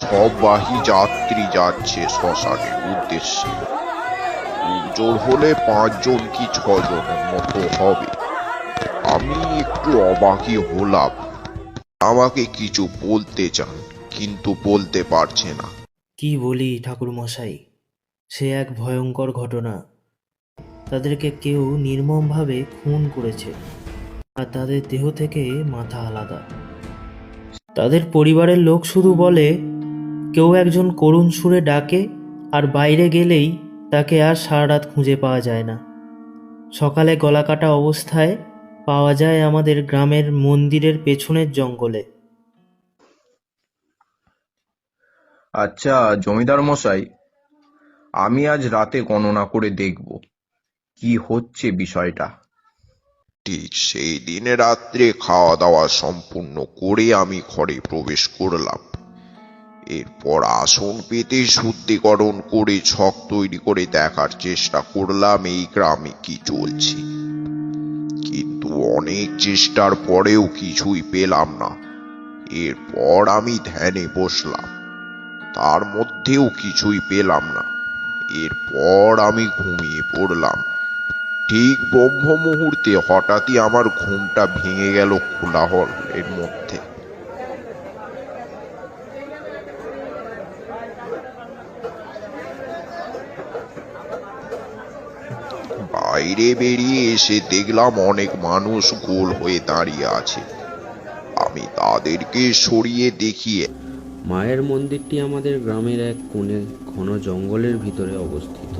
সব বাহি যাত্রী যাচ্ছে শ্মশানের উদ্দেশ্যে। জোর হলে পাঁচজন কি ছজনের মতো হবে? আমি একটু অবাকই হলাম। আমাকে কিছু বলতে চান, কিন্তু বলতে পারছে না। কি বলি ঠাকুর মশাই সে এক ভয়ঙ্কর ঘটনা। তাদেরকে কেউ নির্মমভাবে খুন করেছে। আর তাদের দেহ থেকে মাথা আলাদা। তাদের পরিবারের লোক শুধু বলে কেউ একজন করুণ সুরে ডাকে আর বাইরে গেলেই তাকে আর সারা রাত খুঁজে পাওয়া যায় না। সকালে গলাকাটা অবস্থায় পাওয়া যায় আমাদের গ্রামের মন্দিরের পেছনের জঙ্গলে। আচ্ছা জমিদার মশাই আমি আজ রাতে গণনা করে দেখব। কি হচ্ছে বিষয়টা? ঠিক সেই দিনে রাত্রে খাওয়া দাওয়া সম্পূর্ণ করে আমি ঘরে প্রবেশ করলাম। এরপর আসন পেতে শুদ্ধিকরণ করে ছক তৈরি করে দেখার চেষ্টা করলাম এই গ্রামে কি চলছে। কিন্তু অনেক চেষ্টার পরেও কিছুই পেলাম না। এরপর আমি ধ্যানে বসলাম। তার মধ্যেও কিছুই পেলাম না। এরপর আমি ঘুমিয়ে পড়লাম। ঠিক ব্রহ্ম মুহূর্তে হঠাৎই আমার ঘুমটা ভেঙে গেল কোলাহল এর মধ্যে। বাইরে বেরিয়ে এসে দেখলাম অনেক মানুষ গোল হয়ে দাঁড়িয়ে আছে। আমি তাদেরকে সরিয়ে দেখিয়ে মায়ের মন্দিরটি আমাদের গ্রামের এক কোণে ঘন জঙ্গলের ভিতরে অবস্থিত।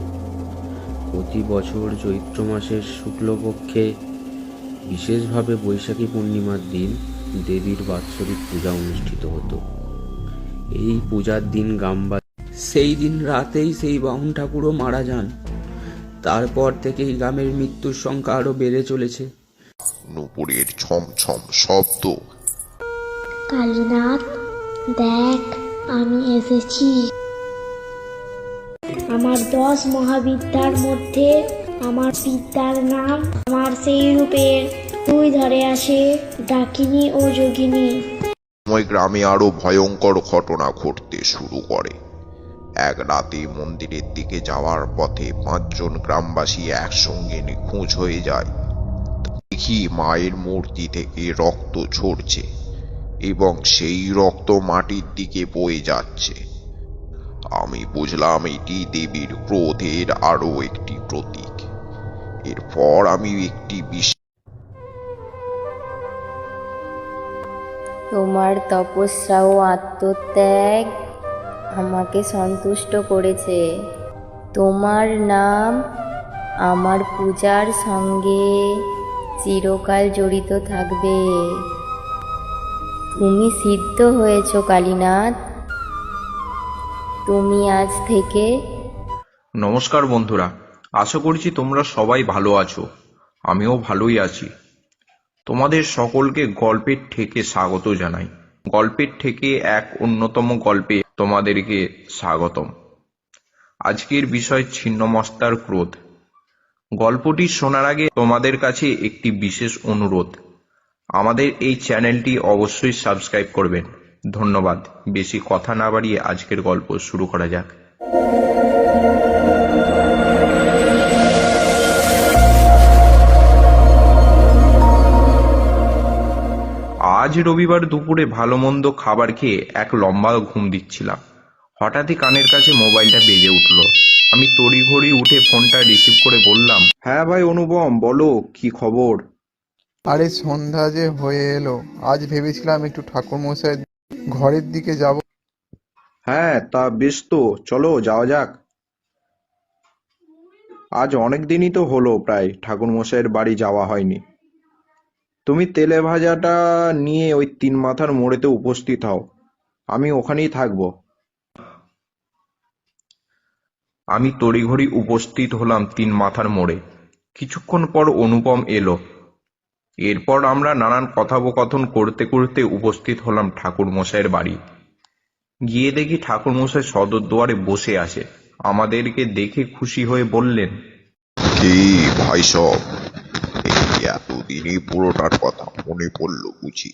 প্রতি বছর চৈত্র মাসের শুক্লপক্ষে বিশেষভাবে বৈশাখী পূর্ণিমার দিন দেবীর বাৎসরিক পূজা অনুষ্ঠিত হতো। এই পূজার দিন গ্রামবাসী সেই দিন রাতেই সেই বাহন ঠাকুরও মারা যান। তারপর থেকেই গ্রামের মৃত্যুর সংখ্যা আরও বেড়ে চলেছে। নুপুরের ছমছম শব্দ। কালীনাথ দেখ আমি এসেছি। আমার দশ মহাবিদ্যার মধ্যে আমার বিদ্যার নাম আমার সেই রূপের দুই ধরে আসে ডাকিনী ও যোগিনী। সময় গ্রামে আরও ভয়ঙ্কর ঘটনা ঘটতে শুরু করে। এক রাতে মন্দিরের দিকে যাওয়ার পথে পাঁচজন গ্রামবাসী একসঙ্গে নিখোঁজ হয়ে যায়। দেখি মায়ের মূর্তি থেকে রক্ত ঝরছে এবং সেই রক্ত মাটির দিকে বয়ে যাচ্ছে। আমি বুঝলাম এটি দেবীর ক্রোধের আরও একটি প্রতীক। এরপর আমি একটি বিশেষ তোমার তপস্যা ও আত্মত্যাগ। আমাকে সন্তুষ্ট করেছে। তোমার নাম আমার পূজার সঙ্গে চিরকাল জড়িত থাকবে। তুমি সিদ্ধ হয়েছ, কালীনাথ। তুমি আজ থেকে নমস্কার বন্ধুরা, আশা করছি তোমরা সবাই ভালো আছো। আমিও ভালোই আছি। তোমাদের সকলকে গল্পের থেকে স্বাগত জানাই। গল্পের থেকে এক অন্যতম গল্পে তোমাদেরকে স্বাগতম। আজকের বিষয় ছিন্নমস্তার ক্রোধ। গল্পটি শোনার আগে তোমাদের কাছে একটি বিশেষ অনুরোধ। আমাদের এই চ্যানেলটি অবশ্যই সাবস্ক্রাইব করবেন। ধন্যবাদ। বেশি কথা না বাড়িয়ে আজকের গল্প শুরু করা যাক। আজ রবিবার দুপুরে ভালো মন্দ খাবার খেয়ে এক লম্বা ঘুম দিচ্ছিলাম। হঠাৎই কানের কাছে মোবাইলটা বেজে উঠল। আমি তড়িঘড়ি উঠে ফোনটা রিসিভ করে বললাম হ্যাঁ ভাই অনুপম বলো কি খবর? আরে সন্ধ্যা যে হয়ে এলো আজ ভেবেছিলাম একটু ঠাকুরমশাই ঘরের দিকে যাব। হ্যাঁ তা বেশ তো চলো যাওয়া যাক। আজ অনেক দিনই তো হলো প্রায় ঠাকুর মশাইয়ের বাড়ি যাওয়া হয়নি। তুমি তেলে ভাজাটা নিয়ে ওই তিন মাথার মোড়েতে উপস্থিত হও। আমি ওখানেই থাকব। আমি তড়িঘড়ি উপস্থিত হলাম তিন মাথার মোড়ে। কিছুক্ষণ পর অনুপম এলো। এরপর আমরা নানান কথোপকথন করতে করতে উপস্থিত হলাম ঠাকুর মশাইয়ের বাড়ি। গিয়ে দেখি ঠাকুরমশাই সদর দুয়ারে বসে আছে। আমাদেরকে দেখে খুশি হয়ে বললেন কি ভাই সব? এই এতদিনই পুরোটার কথা মনে পড়ল বুঝি।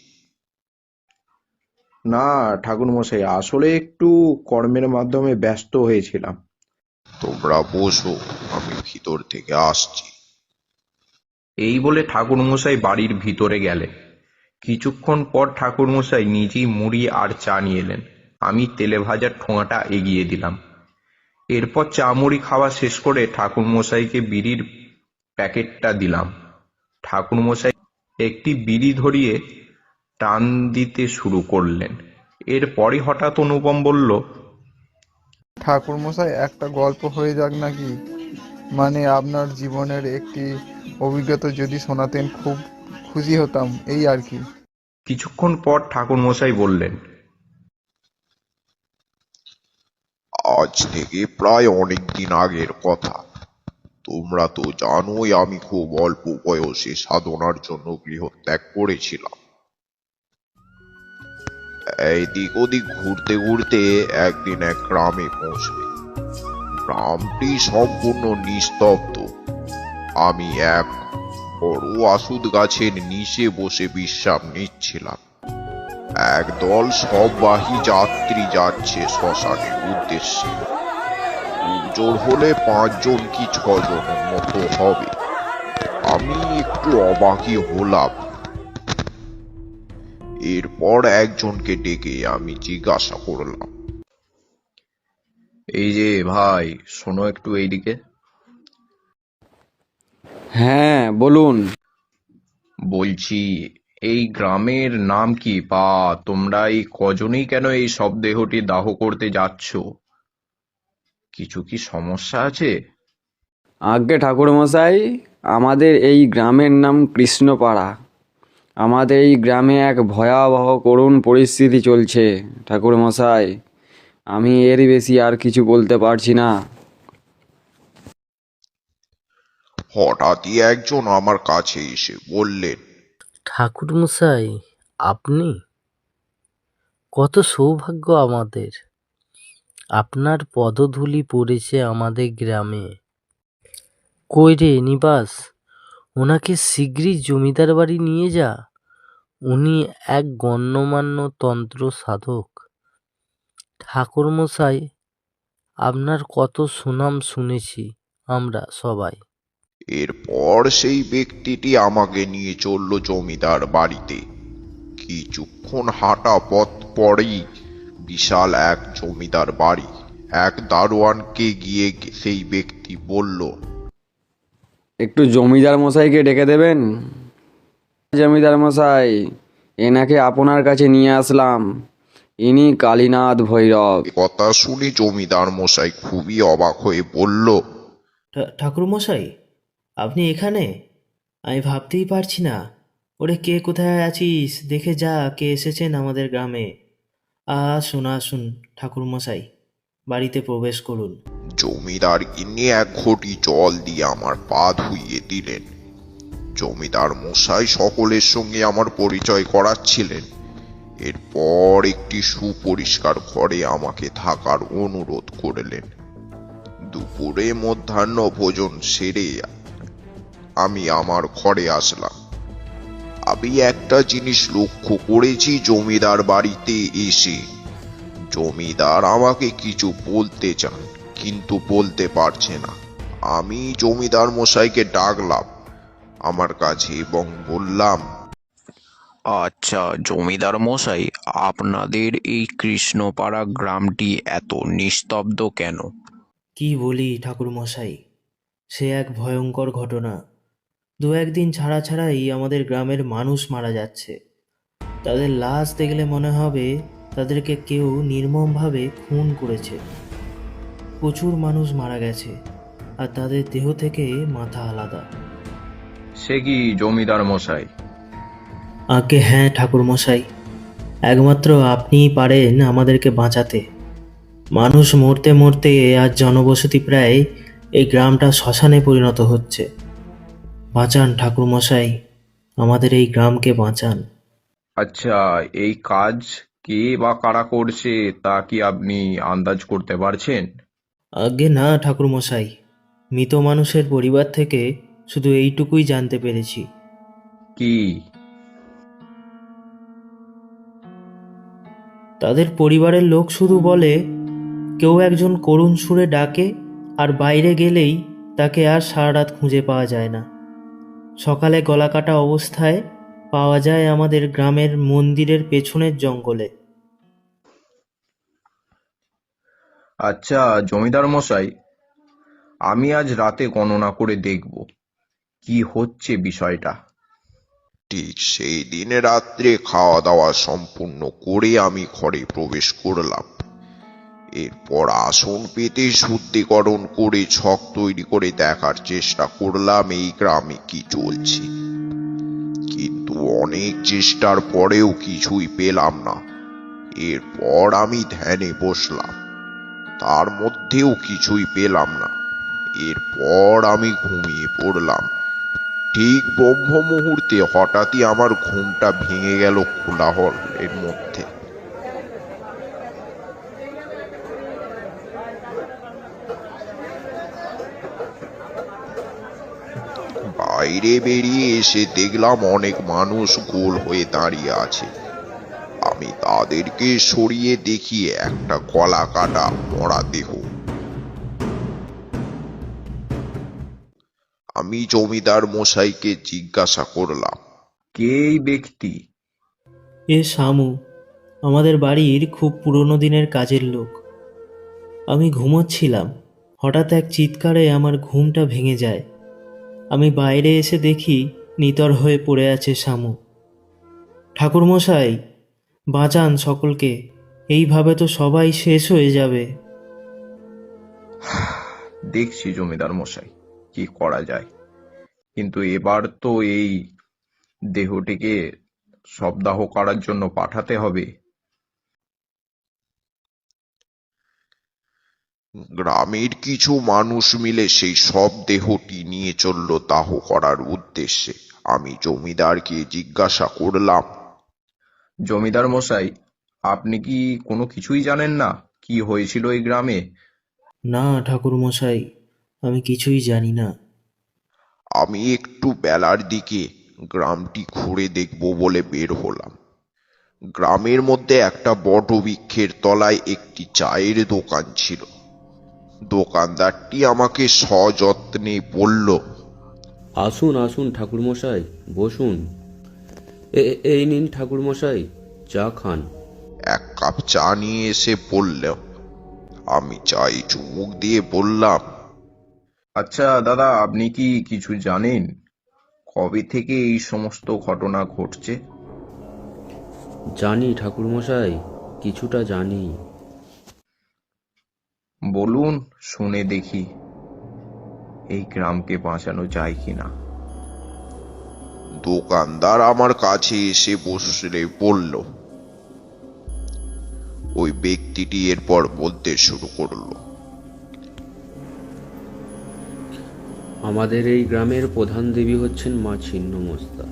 না ঠাকুরমশাই আসলে একটু কর্মের মাধ্যমে ব্যস্ত হয়েছিলাম। তোমরা বসো আমি ভিতর থেকে আসছি। এই বলে ঠাকুরমশাই বাড়ির ভিতরে গেলেন। কিছুক্ষণ পর ঠাকুরমশাই নিজেই মুড়ি আর চা নিয়ে এলেন। আমি তেলে ভাজার ঠোঙাটা এগিয়ে দিলাম। এরপর চা মুড়ি খাওয়া শেষ করে ঠাকুরমশাইকে বিড়ির প্যাকেটটা দিলাম। ঠাকুরমশাই একটি বিড়ি ধরিয়ে টান দিতে শুরু করলেন। এরপরই হঠাৎ অনুপম বলল ঠাকুরমশাই একটা গল্প হয়ে যাক নাকি? মানে আপনার জীবনের একটি অভিজ্ঞতা যদি শোনাতেন খুব খুশি হতাম এই আর কি। কিছুক্ষণ পর ঠাকুরমশাই বললেন আজ থেকে প্রায় অনেক দিন আগের কথা। তোমরা তো জানোই আমি খুব অল্প বয়সে সাধনার জন্য গৃহত্যাগ করেছিলাম। এইদিক ওদিক ঘুরতে ঘুরতে একদিন এক গ্রামে পৌঁছবে গ্রামটি সম্পূর্ণ নিস্তব্ধ। আমি এক বড় আসুদ গাছের নিচে বসে বিশ্রাম নিচ্ছিলাম। একদল সববাহী যাত্রী যাচ্ছে শ্মশানের উদ্দেশ্যে। জোর হলে পাঁচজন কি ছজন মতো হবে? আমি একটু অবাকই হলাম। এরপর একজনকে ডেকে আমি জিজ্ঞাসা করলাম। এই যে ভাই শোনো একটু এইদিকে। হ্যাঁ বলুন। বলছি এই গ্রামের নাম কি? বা তোমরা এই কজনই কেন এই সব দেহটি দাহ করতে যাচ্ছ? কিছু কি সমস্যা আছে? আজ্ঞে ঠাকুরমশাই আমাদের এই গ্রামের নাম কৃষ্ণপাড়া। আমাদের এই গ্রামে এক ভয়াবহ করুণ পরিস্থিতি চলছে ঠাকুরমশাই। আমি এর বেশি আর কিছু বলতে পারছি না। হঠাৎই একজন আমার কাছে এসে বললেন ঠাকুরমশাই আপনি? কত সৌভাগ্য আমাদের। আপনার পদধূলি পড়েছে আমাদের গ্রামে। কই রে নিবাস ওনাকে শীঘ্রই জমিদার বাড়ি নিয়ে যা। উনি এক গণ্যমান্য তন্ত্র সাধক। ঠাকুরমশাই, আপনার কত সুনাম শুনেছি আমরা সবাই। এরপর সেই ব্যক্তিটি আমাকে নিয়ে চলল জমিদার বাড়িতে। কিছুক্ষণ হাঁটা পথ পরেই বিশাল এক জমিদার বাড়ি। এক দারোয়ানকে গিয়ে সেই ব্যক্তি বলল একটু জমিদার মশাইকে ডেকে দেবেন? জমিদার মশাই এনাকে আপনার কাছে নিয়ে আসলাম। ইনি কালীনাথ ভৈরব। কথা শুনে জমিদার মশাই খুবই অবাক হয়ে বলল ঠা- ঠাকুরমশাই আপনি এখানে? আমি ভাবতেই পারছি না। ওরে কে কোথায় আছিস? দেখে যা কে এসেছেন আমাদের গ্রামে। আসুন আসুন ঠাকুরমশাই, বাড়িতে প্রবেশ করুন। জমিদার কিনে এক ঘটি জল দিয়ে আমার পা ধুইয়ে দিলেন। জমিদার মশাই সকলের সঙ্গে আমার পরিচয় করাচ্ছিলেন। এরপর একটি সুপরিষ্কার ঘরে আমাকে থাকার অনুরোধ করলেন। দুপুরে মধ্যাহ্ন ভোজন সেরে আমি আমার ঘরে আসলাম। আমি একটা জিনিস লক্ষ্য করেছি জমিদার বাড়িতে এসে। জমিদার আমাকে কিছু বলতে চান কিন্তু বলতে পারছে না। আমি জমিদার মশাইকে ডাকলাম আমার কাছে এবং বললাম আচ্ছা জমিদার মশাই আপনাদের এই কৃষ্ণপাড়া গ্রামটি এত নিস্তব্ধ কেন? কি বলি ঠাকুরমশাই সে এক ভয়ঙ্কর ঘটনা। দু একদিন ছাড়া ছাড়াই আমাদের গ্রামের মানুষ মারা যাচ্ছে। তাদের লাশ দেখলে মনে হবে তাদেরকে কেউ নির্মমভাবে খুন করেছে। প্রচুর মানুষ মারা গেছে আর তাদের দেহ থেকে মাথা আলাদা। সে কি জমিদার মশাই? আগে হ্যাঁ ঠাকুরমশাই একমাত্র আপনিই পারেন আমাদেরকে বাঁচাতে। মানুষ মরতে মরতে আজ জনবসতি প্রায় এই গ্রামটা শ্মশানে পরিণত হচ্ছে। বাঁচান ঠাকুরমশাই আমাদের এই গ্রামকে বাঁচান। আচ্ছা এই কাজ কে বা কারা করছে তা কি আপনি আন্দাজ করতে পারছেন? আগে না ঠাকুরমশাই মৃত মানুষের পরিবার থেকে শুধু এইটুকুই জানতে পেরেছি। কি? তাদের পরিবারের লোক শুধু বলে কেউ একজন করুণ সুরে ডাকে আর বাইরে গেলেই তাকে আর সারা রাত খুঁজে পাওয়া যায় না। সকালে গলাকাটা অবস্থায় পাওয়া যায় আমাদের গ্রামের মন্দিরের পেছনের জঙ্গলে। আচ্ছা জমিদার মশাই আমি আজ রাতে গণনা করে দেখব। কি হচ্ছে বিষয়টা? ঠিক সেই দিন রাত্রে খাওয়া দাওয়া সম্পূর্ণ করে আমি ঘরে প্রবেশ করলাম। এরপর আসন পেতে শুদ্ধিকরণ করে ছক তৈরি করে দেখার চেষ্টা করলাম এই গ্রামে কি চলছে। কিন্তু অনেক চেষ্টার পরেও কিছুই পেলাম না। এরপর আমি ধ্যানে বসলাম। তার মধ্যেও কিছুই পেলাম না। এরপর আমি ঘুমিয়ে পড়লাম। ঠিক ব্রহ্ম মুহূর্তে হঠাৎই আমার ঘুমটা ভেঙে গেল কোলাহল এর মধ্যে। বাইরে বেরিয়ে এসে দেখলাম অনেক মানুষ গোল হয়ে দাঁড়িয়ে আছে। আমি তাদেরকে সরিয়ে দেখি একটা কলা কাটা মরা দেহ। আমি জমিদার মশাইকে জিজ্ঞাসা করলাম কে এই ব্যক্তি? এ শামু আমাদের বাড়ির খুব পুরনো দিনের কাজের লোক। আমি ঘুমোচ্ছিলাম। হঠাৎ এক চিৎকারে আমার ঘুমটা ভেঙে যায়। আমি বাইরে এসে দেখি নিতর হয়ে পড়ে আছে শামু। ঠাকুরমশাই, বাঁচান সকলকে, এইভাবে তো সবাই শেষ হয়ে যাবে। দেখছি জমিদার মশাই, কি করা যায়। কিন্তু এবার তো এই দেহটিকে শবদাহ করার জন্য পাঠাতে হবে। গ্রামের কিছু মানুষ মিলে সেই সব দেহটি নিয়ে চলল দাহ করার উদ্দেশ্যে। আমি জমিদারকে জিজ্ঞাসা করলাম জমিদার মশাই আপনি কি কোনো কিছুই জানেন না কি হয়েছিল এই গ্রামে? না ঠাকুরমশাই আমি কিছুই জানি না। আমি একটু বেলার দিকে গ্রামটি ঘুরে দেখব বলে বের হলাম। গ্রামের মধ্যে একটা বট বৃক্ষের তলায় একটি চায়ের দোকান ছিল। দোকানদারটি আমাকে সযত্নে বলল আসুন আসুন ঠাকুরমশাই বসুন। এই নিন ঠাকুরমশাই চা খান। এক কাপ চা নিয়ে এসে বলল আমি চাই চুমুক দিয়ে বললাম আচ্ছা দাদা আপনি কি কিছু জানেন? কবে থেকে এই সমস্ত ঘটনা ঘটছে? জানি ঠাকুরমশাই কিছুটা জানি। বলুন শুনে দেখি এই গ্রামকে বাঁচানো যায় কিনা। দোকানদার আমার কাছে এসে বসলে বলল ওই ব্যক্তিটি এরপর বলতে শুরু করল। আমাদের এই গ্রামের প্রধান দেবী হচ্ছেন মা ছিন্নমস্তা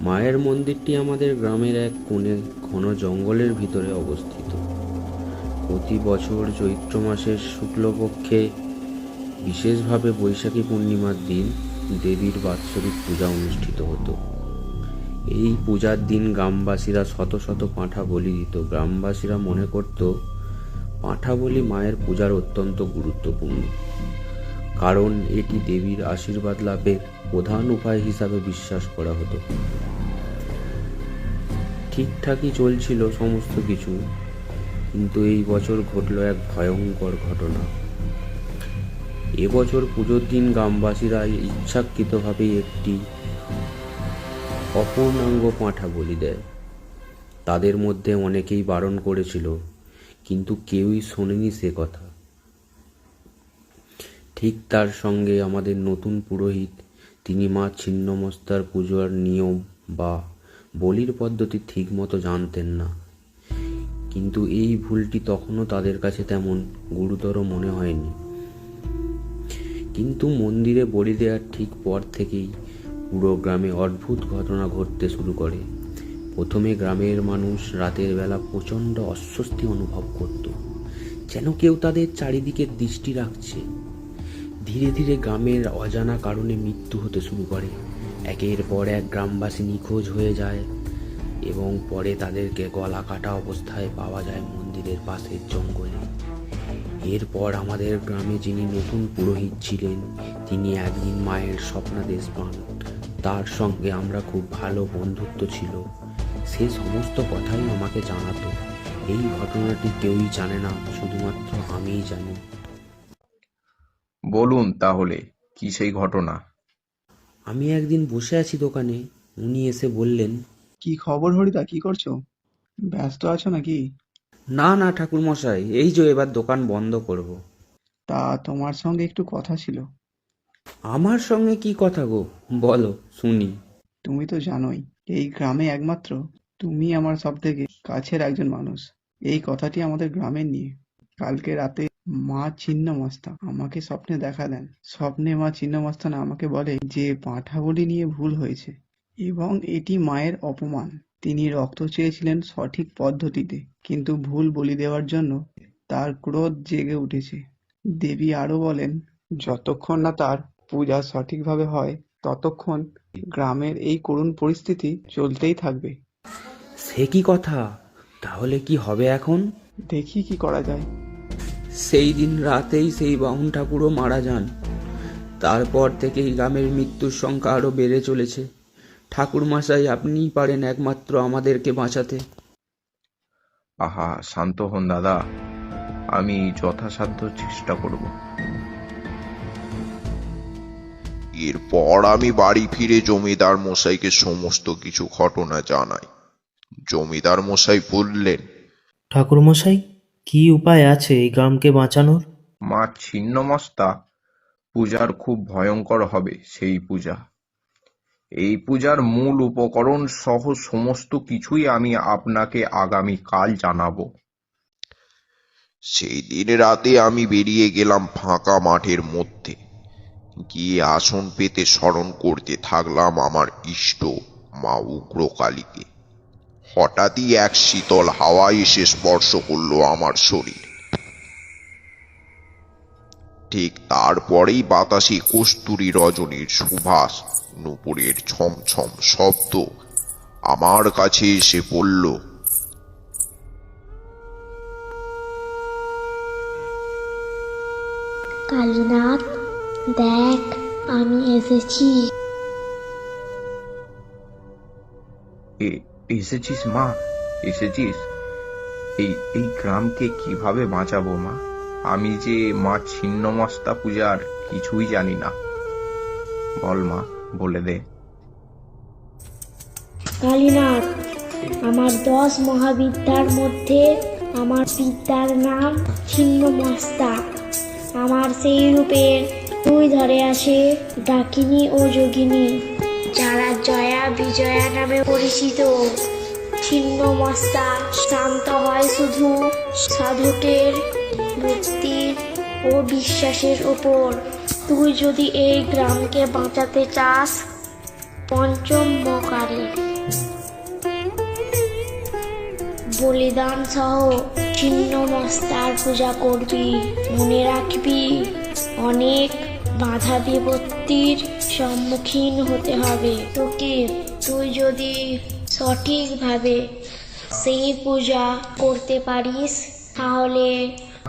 মায়ের মন্দিরটি আমাদের গ্রামের এক কোণে ঘন জঙ্গলের ভিতরে অবস্থিত। প্রতি বছর চৈত্র মাসের শুক্লপক্ষে, বিশেষভাবে বৈশাখী পূর্ণিমার দিন দেবীর বাৎসরিক পূজা অনুষ্ঠিত হতো। এই পূজার দিন গ্রামবাসীরা শত শত পাঁঠা বলি দিত। গ্রামবাসীরা মনে করত পাঁঠা বলি মায়ের পূজার অত্যন্ত গুরুত্বপূর্ণ। কারণ এটি দেবীর আশীর্বাদ লাভের প্রধান উপায় হিসাবে বিশ্বাস করা হতো। ঠিকঠাকই চলছিল সমস্ত কিছু। কিন্তু এই বছর ঘটল এক ভয়ঙ্কর ঘটনা। এবছর পুজোর দিন গ্রামবাসীরা ইচ্ছাকৃতভাবে একটি অপূর্ণাঙ্গ পাঁঠা বলি দেয়। তাদের মধ্যে অনেকেই বারণ করেছিল, কিন্তু কেউই শোনেনি সে কথা। ঠিক তার সঙ্গে আমাদের নতুন পুরোহিত, তিনি মা ছিন্নমস্তার পুজোর নিয়ম বা বলির পদ্ধতি ঠিক মতো জানতেন না। কিন্তু এই ভুলটি তখনও তাদের কাছে তেমন গুরুতর মনে হয়নি। কিন্তু মন্দিরে বলি দেওয়ার ঠিক পর থেকেই পুরো গ্রামে অদ্ভুত ঘটনা ঘটতে শুরু করে। প্রথমে গ্রামের মানুষ রাতের বেলা প্রচণ্ড অস্বস্তি অনুভব করত, যেন কেউ তাদের চারিদিকে দৃষ্টি রাখছে। ধীরে ধীরে গ্রামের অজানা কারণে মৃত্যু হতে শুরু করে। একের পর এক গ্রামবাসী নিখোঁজ হয়ে যায়। এবং পরে তাদেরকে গলা কাটা অবস্থায় পাওয়া যায় মন্দিরের পাশের জঙ্গলে। এরপর আমাদের গ্রামে যিনি নতুন পুরোহিত ছিলেন তিনি একদিন মায়ের স্বপ্নাদেশ পান। তার সঙ্গে আমরা খুব ভালো বন্ধুত্ব ছিল। সে সমস্ত কথাই আমাকে জানাতো। এই ঘটনাটি কেউই জানে না শুধুমাত্র আমিই জানি। বলুন তাহলে কি সেই ঘটনা? আমি একদিন বসে আছি দোকানে উনি এসে বললেন কি খবর হরিদা? কি করছ? ব্যস্ত আছো নাকি? না না ঠাকুর মশাই এই যে এবার দোকান বন্ধ করব। তা তোমার সঙ্গে একটু কথা ছিল। আমার সঙ্গে কি কথা গো? বলো শুনি। তুমি তো জানোই এই গ্রামে একমাত্র তুমি আমার সব থেকে কাছের একজন মানুষ। এই কথাটি আমাদের গ্রামের নিয়ে। কালকে রাতে মা ছিন্নমস্তা আমাকে স্বপ্নে দেখা দেন। স্বপ্নে মা ছিন্নমস্তানা আমাকে বলে যে পাঁঠাবলি নিয়ে ভুল হয়েছে। এবং এটি মায়ের অপমান। তিনি রক্ত চেয়েছিলেন সঠিক পদ্ধতিতে কিন্তু ভুল বলি দেওয়ার জন্য তার ক্রোধ জেগে উঠেছে। দেবী আরও বলেন যতক্ষণ না তার পূজা সঠিকভাবে হয় ততক্ষণ গ্রামের এই করুণ পরিস্থিতি চলতেই থাকবে। সে কি কথা? তাহলে কি হবে এখন? দেখি কি করা যায়। সেই দিন রাতেই সেই বামুন ঠাকুরও মারা যান। তারপর থেকেই গ্রামের মৃত্যুর সংখ্যা আরও বেড়ে চলেছে। ঠাকুর মশাই আপনিই পারেন একমাত্র আমাদেরকে বাঁচাতে। আহা শান্ত হন দাদা। আমি যথাসাধ্য চেষ্টা করব। এরপর আমি বাড়ি ফিরে জমিদার মশাইকে সমস্ত কিছু ঘটনা জানাই। জমিদার মশাই বললেন ঠাকুরমশাই কি উপায় আছে এই গ্রামকে বাঁচানোর? মা ছিন্নমস্তা পূজার খুব ভয়ঙ্কর হবে সেই পূজা। এই পূজার মূল উপকরণ সহ সমস্ত কিছুই আমি আপনাকে আগামী কাল জানাব। সেই দিন রাতে আমি বেরিয়ে গেলাম ফাঁকা মাঠের মধ্যে। গিয়ে আসন পেতে স্মরণ করতে থাকলাম আমার ইষ্ট মা উগ্রকালীকে। হঠাৎই এক শীতল হাওয়া এসে স্পর্শ করল আমার শরীর। ঠিক তারপরেই বাতাসে কস্তুরী রজনীর সুভাষ নুপুরের ছমছম শব্দ। আমার কাছে এসে পড়ল কালীনাথ দেখ আমি এসেছি। এ- এসেছিস মা? এসেছিস? এই এই গ্রামকে কীভাবে বাঁচাবো মা? আমি যে মা ছিন্নমস্তা পূজার কিছুই জানি না। বল মা, বলে দে। কালীনাথ, আমার দশ মহাবিদ্যার মধ্যে আমার বিদ্যার নাম ছিন্নমস্তা। আমার সেই রূপের দুই ধরে আসে ডাকিনী ও যোগিনী, যারা জয়া বিজয়া নামে পরিচিত। ছিন্নমস্তা, শান্ত হয় শুধু সাধকের ভক্তি ও বিশ্বাসের ওপর তুই যদি এই গ্রামকে বাঁচাতে চাস, পঞ্চম মকারে। বলিদান সহ ছিন্ন মস্তার পূজা করবি, মনে রাখবি, অনেক বাধা বিপত্তির সম্মুখীন হতে হবে। তোকে, তুই যদি সঠিকভাবে সেই পূজা করতে পারিস, তাহলে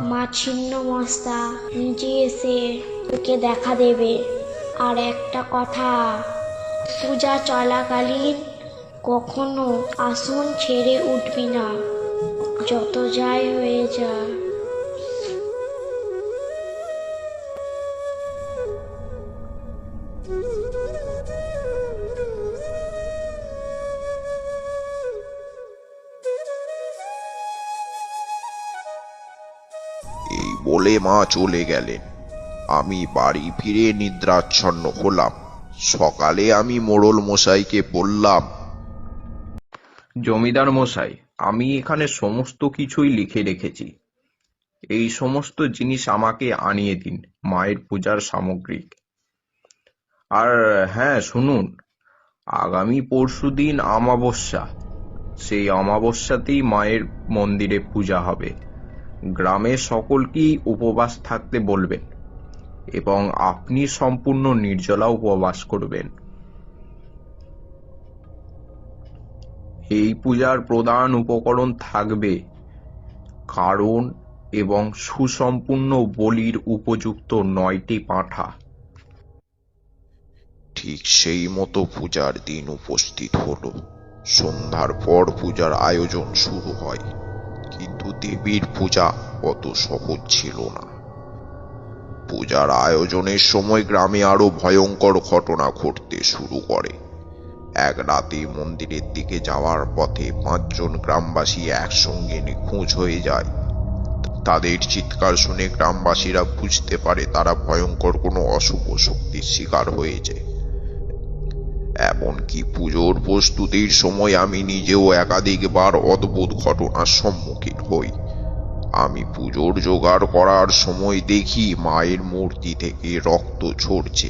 মা ছিন্ন মস্তা নিজে এসে তোকে দেখা দেবে। আর একটা কথা পূজা চলাকালীন কখনো আসন ছেড়ে উঠবি না, যত যাই হয়ে যা মা চলে গেলেন। আমি বাড়ি ফিরে নিদ্রাচ্ছন্ন হলাম। সকালে আমি মোড়ল মশাইকে বললাম, জমিদার মশাই, আমি এখানে সমস্ত কিছুই লিখে রেখেছি। এই সমস্ত জিনিস আমাকে আনিয়ে দিন, মায়ের পূজার সামগ্রিক আর হ্যাঁ শুনুন, আগামী পরশুদিন অমাবস্যা সেই অমাবস্যাতেই মায়ের মন্দিরে পূজা হবে। গ্রামের সকলকেই উপবাস থাকতে বলবেন এবং আপনি সম্পূর্ণ নির্জলা উপবাস করবেন। এই পূজার প্রধান উপকরণ থাকবে কারণ এবং সুসম্পূর্ণ বলির উপযুক্ত নয়টি পাঁঠা। ঠিক সেই মতো পূজার দিন উপস্থিত হলো। সন্ধ্যার পর পূজার আয়োজন শুরু হয়। কিন্তু দেবীর পূজা অত সহজ ছিল না। পূজার আয়োজনের সময় গ্রামে আরও ভয়ঙ্কর ঘটনা ঘটতে শুরু করে। এক রাতে মন্দিরের দিকে যাওয়ার পথে পাঁচজন গ্রামবাসী একসঙ্গে নিখোঁজ হয়ে যায়। তাদের চিৎকার শুনে গ্রামবাসীরা বুঝতে পারে তারা ভয়ঙ্কর কোনো অশুভ শক্তির শিকার হয়েছে। এমনকি পুজোর প্রস্তুতির সময় আমি নিজেও একাধিকবার অদ্ভুত ঘটনার সম্মুখীন হই। আমি পুজোর জোগাড় করার সময় দেখি মায়ের মূর্তি থেকে রক্ত ঝরছে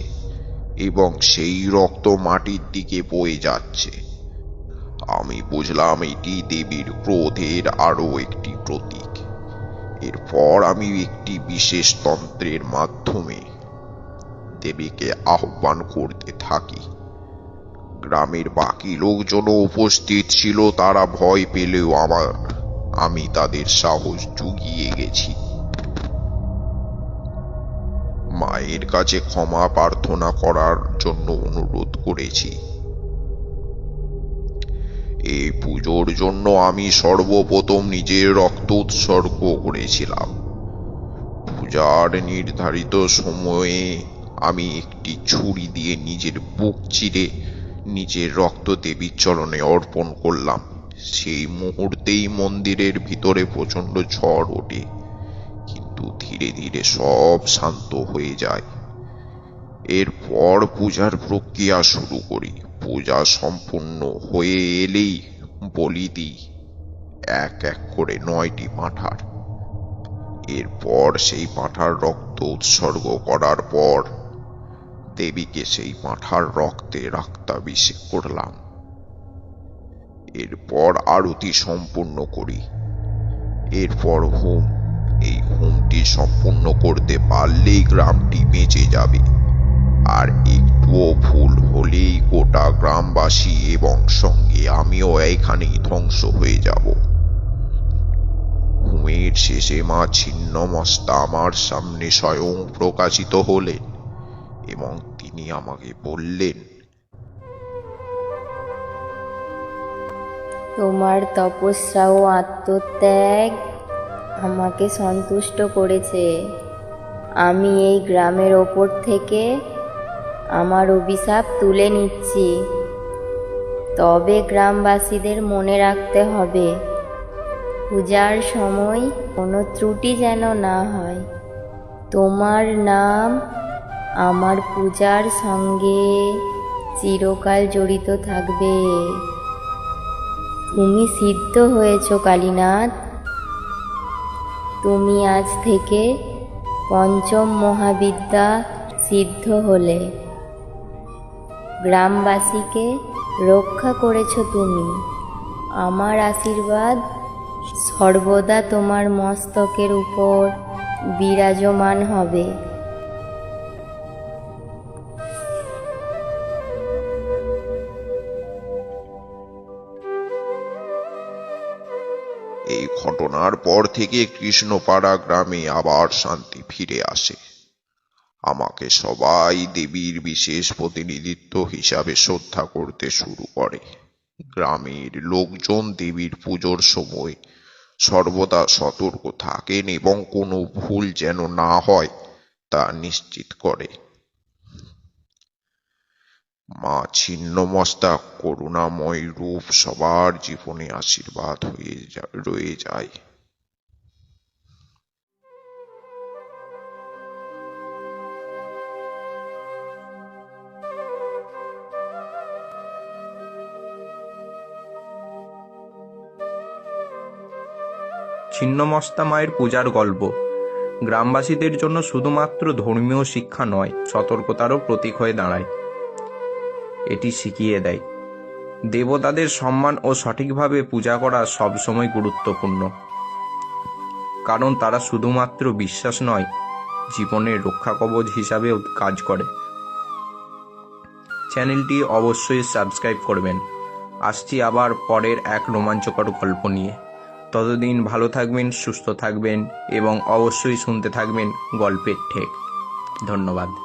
এবং সেই রক্ত মাটির দিকে বয়ে যাচ্ছে। আমি বুঝলাম এটি দেবীর ক্রোধের আরও একটি প্রতীক। এরপর আমি একটি বিশেষ তন্ত্রের মাধ্যমে দেবীকে আহ্বান করতে থাকি। গ্রামের বাকি লোকজনও উপস্থিত ছিল, তারা ভয় পেলেও আমার, আমি তাদের সাহস জুগিয়ে গেছি। মায়ের কাছে ক্ষমা প্রার্থনা করার জন্য অনুরোধ করেছি। এই পুজোর জন্য আমি সর্বপ্রথম নিজের রক্ত উৎসর্গ করেছিলাম। পূজার নির্ধারিত সময়ে আমি একটি ছুরি দিয়ে নিজের বুক চিরে নিজের রক্ত দেবীর চরণে অর্পণ করলাম। সেই মুহূর্তেই মন্দিরের ভিতরে প্রচণ্ড ঝড় ওঠে, কিন্তু ধীরে ধীরে সব শান্ত হয়ে যায়। এরপর পূজার প্রক্রিয়া শুরু করি। পূজা সম্পূর্ণ হয়ে এলেই বলি দিই, এক এক করে নয়টি পাঁঠার। এরপর সেই পাঁঠার রক্ত উৎসর্গ করার পর দেবীকে সেই পাঁঠার রক্তে রক্তাভিষেক করলাম। এরপর আরতি সম্পূর্ণ করি। এরপর হোম, এই হোমটি সম্পূর্ণ করতে পারলেই গ্রামটি বেঁচে যাবে। আর একটুও ভুল হলেই গোটা গ্রামবাসী এবং সঙ্গে আমিও এখানেই ধ্বংস হয়ে যাব। হোমের শেষে মা ছিন্নমস্তা আমার সামনে স্বয়ং প্রকাশিত হলেন। এবং তিনি আমাকে বললেন, তোমার তপস্যা ও আত্মত্যাগ আমাকে সন্তুষ্ট করেছে। আমি এই গ্রামের ওপর থেকে আমার অভিশাপ তুলে নিচ্ছি। তবে গ্রামবাসীদের মনে রাখতে হবে, পূজার সময় কোনো ত্রুটি যেন না হয়। তোমার নাম আমার পূজার সঙ্গে চিরকাল জড়িত থাকবে। তুমি সিদ্ধ হয়েছ, কালীনাথ। তুমি আজ থেকে পঞ্চম মহাবিদ্যা সিদ্ধ হলে। গ্রামবাসীকে রক্ষা করেছ তুমি। আমার আশীর্বাদ সর্বদা তোমার মস্তকের উপর বিরাজমান হবে। পর থেকে কৃষ্ণপাড়া গ্রামে আবার শান্তি ফিরে আসে। আমাকে সবাই দেবীর বিশেষ প্রতিনিধিত্ব হিসাবে শ্রদ্ধা করতে শুরু করে। গ্রামের লোকজন দেবীর পুজোর সময় সর্বদা সতর্ক থাকেন এবং কোনো ভুল যেন না হয় তা নিশ্চিত করে। মা ছিন্নমস্তা করুণাময় রূপ সবার জীবনে আশীর্বাদ হয়ে রয়ে যায়। ছিন্নমস্তা মায়ের পূজার গল্প। গ্রামবাসীদের জন্য শুধুমাত্র ধর্মীয় শিক্ষা নয়, সতর্কতারও প্রতীক হয়ে দাঁড়ায়। এটি শিখিয়ে দেয়, দেবতাদের সম্মান ও সঠিকভাবে পূজা করা সবসময় গুরুত্বপূর্ণ। কারণ তারা শুধুমাত্র বিশ্বাস নয়, জীবনের রক্ষা কবচ হিসাবেও কাজ করে। চ্যানেলটি অবশ্যই সাবস্ক্রাইব করবেন। আসছি আবার পরের এক রোমাঞ্চকর গল্প নিয়ে। ততদিন ভালো থাকবেন সুস্থ থাকবেন এবং অবশ্যই শুনতে থাকবেন গল্পের ঠেক। ধন্যবাদ।